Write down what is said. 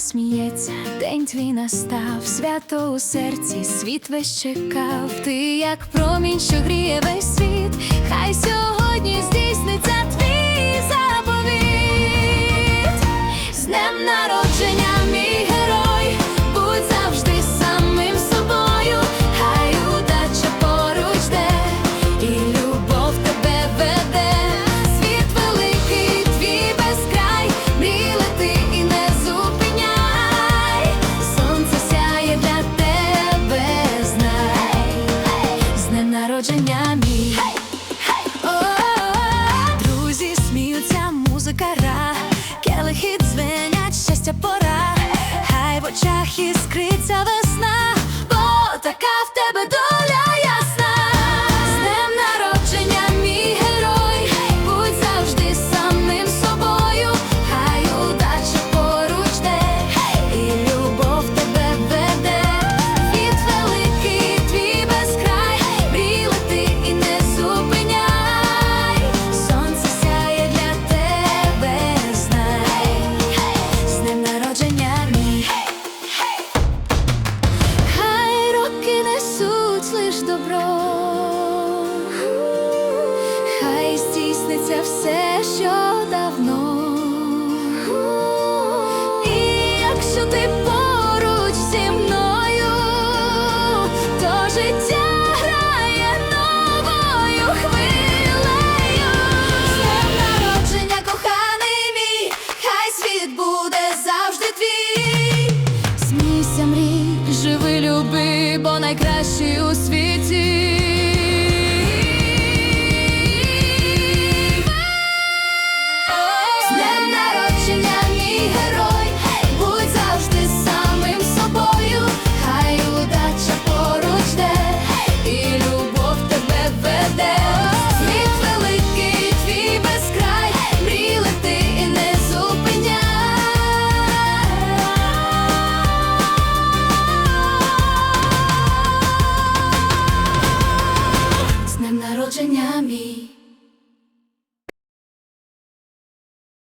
сміється, день твій настав, свято у серці, світ весь чекав. Ти як промінь, що гріє весь світ, хай сьогодні здійсниться народження Друзі сміються, музика ра, келихи дзвенять, щастя пора, хай в очах іскриться весна, бо така в тебе доля здійсниться все, що давно. І якщо ти поруч зі мною, то життя грає новою хвилею. З народження, коханий хай світ буде завжди твій. Смійся, мрій, живи, люби, бо найкращий у світі. များမည်